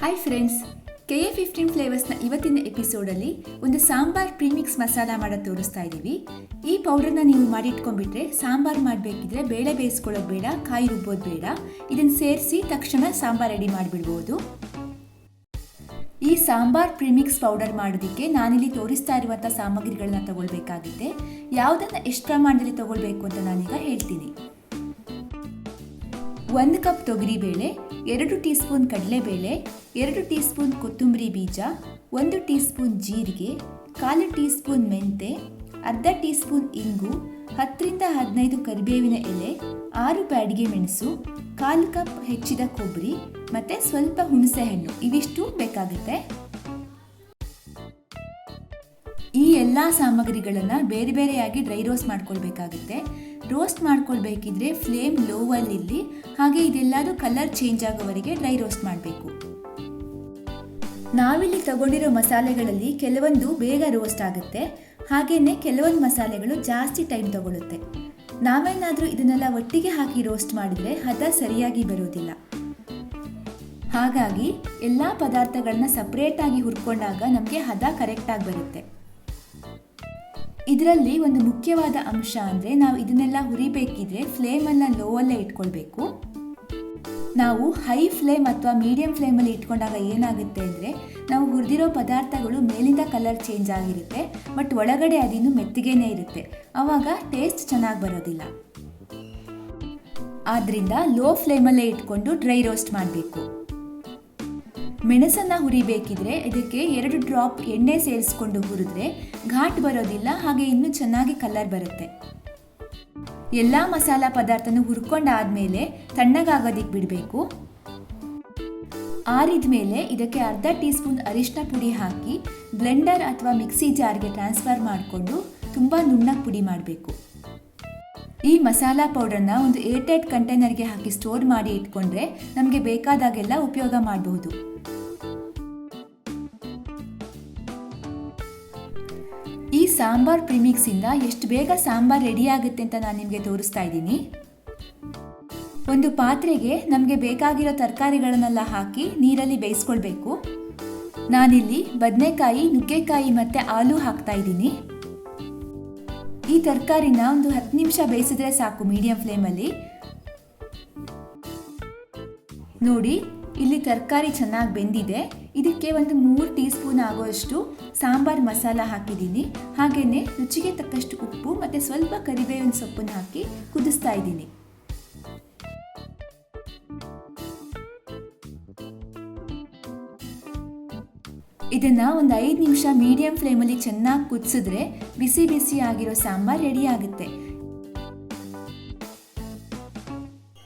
Hi friends K A fifteen ಫ್ಲೇವರ್ಸ್ನ ಇವತ್ತಿನ ಎಪಿಸೋಡಲ್ಲಿ ಒಂದು ಸಾಂಬಾರ್ ಪ್ರೀಮಿಕ್ಸ್ ಮಸಾಲ ಮಾಡೋದು ತೋರಿಸ್ತಾ ಇದ್ದೀವಿ ಈ ಪೌಡರ್ನ ನೀವು ಮಾಡಿಟ್ಕೊಂಡ್ಬಿಟ್ರೆ ಸಾಂಬಾರ್ ಮಾಡಬೇಕಿದ್ರೆ ಬೇಳೆ ಬೇಯಿಸ್ಕೊಳ್ಳೋದು ಬೇಡ, ಕಾಯಿ ರುಬ್ಬೋದು ಬೇಡ. ಇದನ್ನು ಸೇರಿಸಿ ತಕ್ಷಣ ಸಾಂಬಾರ್ ರೆಡಿ ಮಾಡಿಬಿಡ್ಬೋದು. ಈ ಸಾಂಬಾರ್ ಪ್ರೀಮಿಕ್ಸ್ ಪೌಡರ್ ಮಾಡೋದಕ್ಕೆ ನಾನಿಲ್ಲಿ ತೋರಿಸ್ತಾ ಇರುವಂಥ ಸಾಮಗ್ರಿಗಳನ್ನ ತಗೊಳ್ಬೇಕಾಗುತ್ತೆ. ಯಾವುದನ್ನು ಎಷ್ಟು ಪ್ರಮಾಣದಲ್ಲಿ ತಗೊಳ್ಬೇಕು ಅಂತ ನಾನೀಗ ಹೇಳ್ತೀನಿ. ಒಂದು ಕಪ್ ತೊಗರಿಬೇಳೆ ಎರಡು ಟೀ ಸ್ಪೂನ್ ಕಡಲೆಬೇಳೆ, ಎರಡು ಟೀ ಸ್ಪೂನ್ ಕೊತ್ತಂಬರಿ ಬೀಜ, ಒಂದು ಟೀ ಸ್ಪೂನ್ ಜೀರಿಗೆ, ಕಾಲು ಟೀ ಸ್ಪೂನ್ ಮೆಂತೆ, ಅರ್ಧ ಟೀ ಸ್ಪೂನ್ ಇಂಗು, ಹತ್ತರಿಂದ ಹದಿನೈದು ಕರಿಬೇವಿನ ಎಲೆ, ಆರು ಬ್ಯಾಡಿಗೆ ಮೆಣಸು, ಕಾಲು ಕಪ್ ಹೆಚ್ಚಿದ ಕೊಬ್ಬರಿ ಮತ್ತು ಸ್ವಲ್ಪ ಹುಣಸೆಹಣ್ಣು ಇವಿಷ್ಟು ಬೇಕಾಗುತ್ತೆ. ಈ ಎಲ್ಲ ಸಾಮಗ್ರಿಗಳನ್ನು ಬೇರೆ ಬೇರೆಯಾಗಿ ಡ್ರೈ ರೋಸ್ಟ್ ಮಾಡ್ಕೊಳ್ಬೇಕಾಗುತ್ತೆ. ರೋಸ್ಟ್ ಮಾಡ್ಕೊಳ್ಬೇಕಿದ್ರೆ ಫ್ಲೇಮ್ ಲೋವಲ್ಲಿರಲಿ. ಹಾಗೆ ಇದೆಲ್ಲದೂ ಕಲರ್ ಚೇಂಜ್ ಆಗೋವರೆಗೆ ಡ್ರೈ ರೋಸ್ಟ್ ಮಾಡಬೇಕು. ನಾವಿಲ್ಲಿ ತಗೊಂಡಿರೋ ಮಸಾಲೆಗಳಲ್ಲಿ ಕೆಲವೊಂದು ಬೇಗ ರೋಸ್ಟ್ ಆಗುತ್ತೆ. ಹಾಗೆಯೇ ಕೆಲವೊಂದು ಮಸಾಲೆಗಳು ಜಾಸ್ತಿ ಟೈಮ್ ತಗೊಳ್ಳುತ್ತೆ ನಾವೇನಾದರೂ ಇದನ್ನೆಲ್ಲ ಒಟ್ಟಿಗೆ ಹಾಕಿ ರೋಸ್ಟ್ ಮಾಡಿದರೆ ಹದ ಸರಿಯಾಗಿ ಬರೋದಿಲ್ಲ. ಹಾಗಾಗಿ ಎಲ್ಲ ಪದಾರ್ಥಗಳನ್ನ ಸಪ್ರೇಟಾಗಿ ಹುರ್ಕೊಂಡಾಗ ನಮಗೆ ಹದ ಕರೆಕ್ಟಾಗಿ ಬರುತ್ತೆ. ಇದರಲ್ಲಿ ಒಂದು ಮುಖ್ಯವಾದ ಅಂಶ ಅಂದರೆ ನಾವು ಇದನ್ನೆಲ್ಲ ಹುರಿಬೇಕಿದ್ರೆ ಫ್ಲೇಮನ್ನು ಲೋವಲ್ಲೇ ಇಟ್ಕೊಳ್ಬೇಕು. ನಾವು ಹೈ ಫ್ಲೇಮ್ ಅಥವಾ ಮೀಡಿಯಂ ಫ್ಲೇಮಲ್ಲಿ ಇಟ್ಕೊಂಡಾಗ ಏನಾಗುತ್ತೆ ಅಂದರೆ ನಾವು ಹುರಿದಿರೋ ಪದಾರ್ಥಗಳು ಮೇಲಿಂದ ಕಲರ್ ಚೇಂಜ್ ಆಗಿರುತ್ತೆ ಬಟ್ ಒಳಗಡೆ ಅದಿನ್ನು ಮೆತ್ತಿಗೆನೇ ಇರುತ್ತೆ. ಆವಾಗ ಟೇಸ್ಟ್ ಚೆನ್ನಾಗಿ ಬರೋದಿಲ್ಲ. ಆದ್ದರಿಂದ ಲೋ ಫ್ಲೇಮಲ್ಲೇ ಇಟ್ಕೊಂಡು ಡ್ರೈ ರೋಸ್ಟ್ ಮಾಡಬೇಕು. ಮೆಣಸನ್ನು ಹುರಿಬೇಕಿದ್ರೆ ಇದಕ್ಕೆ ಎರಡು ಡ್ರಾಪ್ ಎಣ್ಣೆ ಸೇರಿಸ್ಕೊಂಡು ಹುರಿದ್ರೆ ಘಾಟ್ ಬರೋದಿಲ್ಲ, ಹಾಗೆ ಇನ್ನೂ ಚೆನ್ನಾಗಿ ಕಲರ್ ಬರುತ್ತೆ. ಎಲ್ಲ ಮಸಾಲ ಪದಾರ್ಥನೂ ಹುರ್ಕೊಂಡಾದ್ಮೇಲೆ ತಣ್ಣಗಾಗೋದಿಕ್ಕೆ ಬಿಡಬೇಕು. ಆರಿದ ಮೇಲೆ ಇದಕ್ಕೆ ಅರ್ಧ ಟೀ ಸ್ಪೂನ್ ಅರಿಶಿನ ಪುಡಿ ಹಾಕಿ, ಬ್ಲೆಂಡರ್ ಅಥವಾ ಮಿಕ್ಸಿ ಜಾರ್ಗೆ ಟ್ರಾನ್ಸ್ಫರ್ ಮಾಡಿಕೊಂಡು ತುಂಬ ನುಣ್ಣಗೆ ಪುಡಿ ಮಾಡಬೇಕು. ಈ ಮಸಾಲ ಪೌಡರ್ನ ಒಂದು ಏರ್ಟೈಟ್ ಕಂಟೈನರ್ಗೆ ಹಾಕಿ ಸ್ಟೋರ್ ಮಾಡಿ ಇಟ್ಕೊಂಡ್ರೆ ನಮಗೆ ಬೇಕಾದಾಗೆಲ್ಲ ಉಪಯೋಗ ಮಾಡಬಹುದು ಈ ಸಾಂಬಾರ್ ಪ್ರಿಮಿಕ್ಸಿಂದ ಎಷ್ಟು ಬೇಗ ಸಾಂಬಾರ್ ರೆಡಿ ಆಗುತ್ತೆ ಅಂತ ನಾನು ನಿಮಗೆ ತೋರಿಸ್ತಾ ಇದ್ದೀನಿ. ಒಂದು ಪಾತ್ರೆಗೆ ನಮಗೆ ಬೇಕಾಗಿರೋ ತರಕಾರಿಗಳನ್ನೆಲ್ಲ ಹಾಕಿ ನೀರಲ್ಲಿ ಬೇಯಿಸ್ಕೊಳ್ಬೇಕು. ನಾನಿಲ್ಲಿ ಬದನೆಕಾಯಿ, ನುಗ್ಗೆಕಾಯಿ ಮತ್ತು ಆಲೂ ಹಾಕ್ತಾ ಇದ್ದೀನಿ. ಈ ತರಕಾರಿನ ಒಂದು ಹತ್ತು ನಿಮಿಷ ಬೇಯಿಸಿದ್ರೆ ಸಾಕು ಮೀಡಿಯಂ ಫ್ಲೇಮಲ್ಲಿ ನೋಡಿ, ಇಲ್ಲಿ ತರಕಾರಿ ಚೆನ್ನಾಗಿ ಬೆಂದಿದೆ. ಇದಕ್ಕೆ ಒಂದು ಮೂರು ಟೀ ಸ್ಪೂನ್ ಆಗುವಷ್ಟು ಸಾಂಬಾರ್ ಮಸಾಲ ಹಾಕಿದ್ದೀನಿ. ಹಾಗೆಯೇ ರುಚಿಗೆ ತಕ್ಕಷ್ಟು ಉಪ್ಪು ಮತ್ತು ಸ್ವಲ್ಪ ಕರಿಬೇವಿನ ಸೊಪ್ಪನ್ನು ಹಾಕಿ ಕುದಿಸ್ತಾ ಇದ್ದೀನಿ. ಇದನ್ನು ಒಂದು ಐದು ನಿಮಿಷ ಮೀಡಿಯಂ ಫ್ಲೇಮಲ್ಲಿ ಚೆನ್ನಾಗಿ ಕುದಿಸಿದ್ರೆ ಬಿಸಿ ಬಿಸಿ ಆಗಿರೋ ಸಾಂಬಾರ್ ರೆಡಿ ಆಗುತ್ತೆ.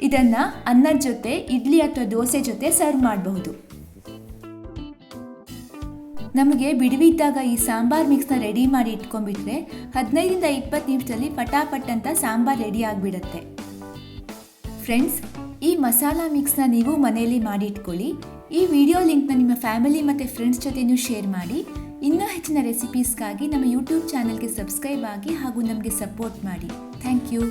ಇದನ್ನು ಅನ್ನದ ಜೊತೆ, ಇಡ್ಲಿ ಅಥವಾ ದೋಸೆ ಜೊತೆ ಸರ್ವ್ ಮಾಡಬಹುದು. ನಮಗೆ ಬಿಡುವಿದ್ದಾಗ ಈ ಸಾಂಬಾರ್ ಮಿಕ್ಸ್ನ ರೆಡಿ ಮಾಡಿ ಇಟ್ಕೊಂಡ್ಬಿಟ್ರೆ ಹದಿನೈದರಿಂದ ಇಪ್ಪತ್ತು ನಿಮಿಷದಲ್ಲಿ ಪಟಾಪಟ್ ಅಂತ ಸಾಂಬಾರ್ ರೆಡಿ ಆಗಿಬಿಡುತ್ತೆ. ಫ್ರೆಂಡ್ಸ್ ಈ ಮಸಾಲ ಮಿಕ್ಸ್ನ ನೀವು ಮನೆಯಲ್ಲಿ ಮಾಡಿ ಇಟ್ಕೊಳ್ಳಿ. ಈ ವಿಡಿಯೋ ಲಿಂಕ್ನ ನಿಮ್ಮ ಫ್ಯಾಮಿಲಿ ಮತ್ತು ಫ್ರೆಂಡ್ಸ್ ಜೊತೆಯೂ ಶೇರ್ ಮಾಡಿ. ಇನ್ನೂ ಹೆಚ್ಚಿನ ರೆಸಿಪೀಸ್ಗಾಗಿ ನಮ್ಮ ಯೂಟ್ಯೂಬ್ ಚಾನಲ್ಗೆ ಸಬ್ಸ್ಕ್ರೈಬ್ ಆಗಿ ಹಾಗೂ ನಮಗೆ ಸಪೋರ್ಟ್ ಮಾಡಿ. Thank you